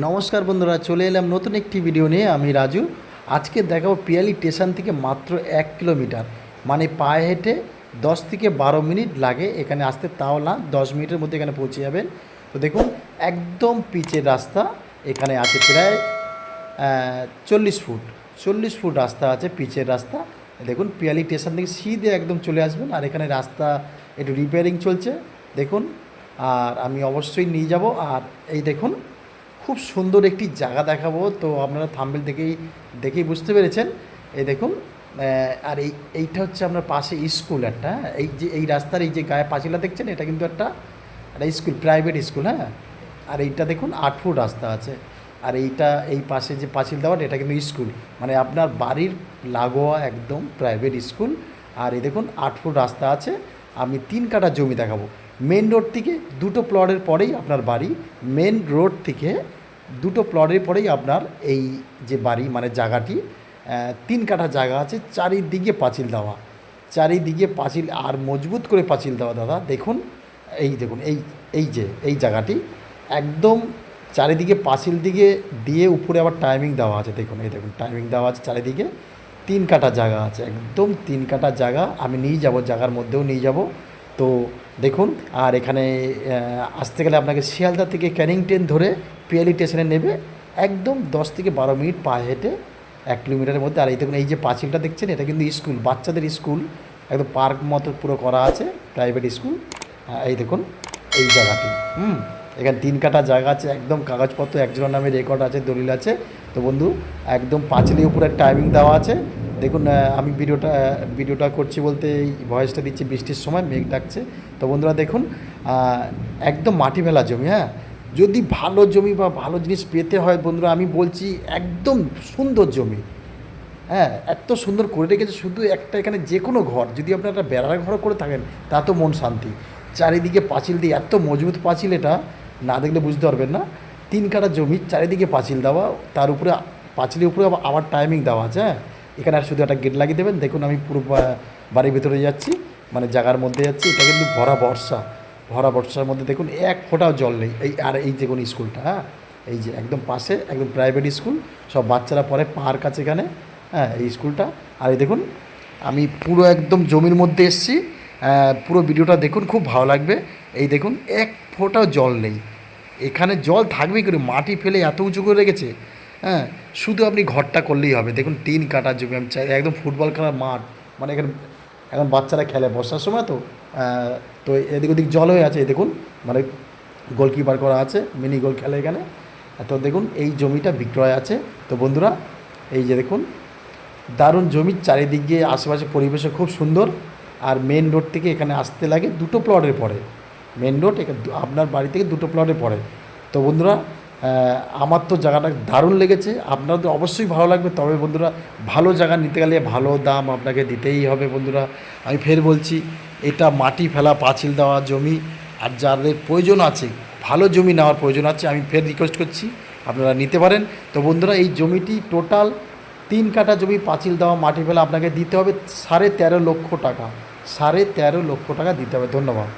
নমস্কার বন্ধুরা, চলে এলাম নতুন একটি ভিডিও নিয়ে। আমি রাজু। আজকে দেখাবো পিয়ালি স্টেশন থেকে মাত্র এক কিলোমিটার। মানে পায়ে হেঁটে দশ থেকে বারো মিনিট লাগে এখানে আসতে, তাও না, দশ মিনিটের মধ্যে এখানে পৌঁছে যাবেন। তো দেখুন, একদম পিচের রাস্তা এখানে আছে প্রায় চল্লিশ ফুট। চল্লিশ ফুট রাস্তা আছে, পিচের রাস্তা। দেখুন, পিয়ালি স্টেশন থেকে সিধে একদম চলে আসবেন। আর এখানে রাস্তা, একটু রিপেয়ারিং চলছে। দেখুন, আর আমি অবশ্যই নিয়ে যাব। আর এই দেখুন খুব সুন্দর একটি জায়গা দেখাবো। তো আপনারা থাম্বেল দেখেই দেখেই বুঝতে পেরেছেন। এই দেখুন আর এই, এইটা হচ্ছে আপনার পাশে স্কুল একটা? এই যে, এই রাস্তার এই যে গায়ে পাঁচিলা দেখছেন, এটা কিন্তু একটা একটা স্কুল, প্রাইভেট স্কুল হ্যাঁ? আর এইটা দেখুন, আট ফুট রাস্তা আছে। আর এইটা, এই পাশে যে পাঁচিল দেওয়াটা এটা কিন্তু স্কুল। মানে আপনার বাড়ির লাগোয়া একদম প্রাইভেট স্কুল। আর এই দেখুন, আট ফুট রাস্তা আছে। আমি তিন কাটা জমি দেখাবো। মেন রোড থেকে দুটো প্লটের পরেই আপনার বাড়ি। মেন রোড থেকে দুটো প্লটের পরেই আপনার এই যে বাড়ি মানে জায়গাটি তিন কাঠা জায়গা আছে, চারিদিকে পাঁচিল দেওয়া। চারিদিকে পাঁচিল আর মজবুত করে পাঁচিল দেওয়া, দাদা। দেখুন, এই দেখুন, এই এই যে, এই জায়গাটি। একদম চারিদিকে পাঁচিল দিকে দিয়ে উপরে আবার টাইমিং দেওয়া আছে, দেখুন, এই দেখুন টাইমিং দেওয়া আছে চারিদিকে। তিন কাটা জায়গা আছে, একদম তিন কাটা জায়গা। আমি নিয়ে যাব, জায়গার মধ্যেও নিয়ে যাব। তো দেখুন, আর এখানে আসতে গেলে আপনাকে শিয়ালদা থেকে ক্যানিং ট্রেন ধরে পিয়ালি স্টেশনে নেবে একদম দশ থেকে বারো মিনিট পায়ে হেঁটে এক কিলোমিটারের মধ্যে। আর এই দেখুন, এই যে পাঁচিলটা দেখছেন, এটা কিন্তু স্কুল, বাচ্চাদের স্কুল। একদম পার্ক মতো পুরো করা আছে, প্রাইভেট স্কুল। এই দেখুন, এই জায়গাটি, হুম, এখানে তিন কাটা জায়গা আছে, একদম কাগজপত্র, একজনের নামে রেকর্ড আছে, দলিল আছে। তো বন্ধু, একদম পাঁচিলের উপরে টাইমিং দেওয়া আছে। দেখুন আমি ভিডিওটা ভিডিওটা করছি বলতে এই ভয়েসটা দিচ্ছি বৃষ্টির সময়, মেঘ ডাকছে। তো বন্ধুরা দেখুন একদম মাটি ফেলা জমি হ্যাঁ? যদি ভালো জমি বা ভালো জিনিস পেতে হয় বন্ধুরা, আমি বলছি একদম সুন্দর জমি। হ্যাঁ এত সুন্দর করে রেখেছে, শুধু একটা এখানে যে কোনো ঘর, যদি আপনারা একটা বেড়ার ঘর করে থাকেন, তা তো মন শান্তি। চারিদিকে পাঁচিল দিয়ে এত মজবুত পাঁচিল এটা, না দেখলে বুঝতে পারবেন না। তিন কাটা জমি, চারিদিকে পাঁচিল দেওয়া, তার উপরে পাঁচিলের উপরে আবার টাইমিং দেওয়া আছে হ্যাঁ? এখানে আর শুধু একটা গেট লাগিয়ে দেবেন। দেখুন আমি পুরো বাড়ির ভিতরে যাচ্ছি মানে জায়গার মধ্যে যাচ্ছি। এটা কিন্তু ভরা বর্ষা, ভরা বর্ষার মধ্যে দেখুন এক ফোঁটাও জল নেই। এই, আর এই যে কোন স্কুলটা হ্যাঁ? এই যে একদম পাশে, একদম প্রাইভেট স্কুল সব বাচ্চারা পড়ে পার্ক আছে এখানে হ্যাঁ এই স্কুলটা। আর এই দেখুন, আমি পুরো একদম জমির মধ্যে এসছি পুরো ভিডিওটা দেখুন, খুব ভালো লাগবে। এই দেখুন, এক ফোঁটাও জল নেই। এখানে জল থাকবে করে, মাটি ফেলে এত উঁচু করে রেখেছে। হ্যাঁ শুধু আপনি ঘরটা করলেই হবে। দেখুন, তিন কাটার জমি, আমি চাই, একদম ফুটবল খেলার মাঠ। মানে এখানে, এখন বাচ্চারা খেলে বর্ষার সময় তো তো এদিক ওদিক জল হয়ে আছে দেখুন মানে গোলকিপার করা আছে মিনি গোল খেলে এখানে। তো দেখুন, এই জমিটা বিক্রয় আছে। তো বন্ধুরা, এই যে দেখুন, দারুণ জমির চারিদিক দিয়ে আশেপাশে পরিবেশও খুব সুন্দর। আর মেন রোড থেকে এখানে আসতে লাগে দুটো প্লটের পরে মেন রোড আপনার বাড়ি থেকে দুটো প্লটে পড়ে। তো বন্ধুরা আমার তো জায়গাটা দারুণ লেগেছে। আপনাদের অবশ্যই ভালো লাগবে। তবে বন্ধুরা, ভালো জায়গা নিতে গেলে ভালো দাম আপনাকে দিতেই হবে বন্ধুরা। আমি ফের বলছি, এটা মাটি ফেলা, পাঁচিল দেওয়া জমি, আর যাদের প্রয়োজন আছে, ভালো জমি নেওয়ার প্রয়োজন আছে, আমি ফের রিকোয়েস্ট করছি, আপনারা নিতে পারেন। তো বন্ধুরা, এই জমিটি টোটাল তিন কাঠা জমি, পাঁচিল দেওয়া, মাটি ফেলা আপনাকে দিতে হবে সাড়ে তেরো লক্ষ টাকা। সাড়ে তেরো লক্ষ টাকা দিতে হবে। ধন্যবাদ।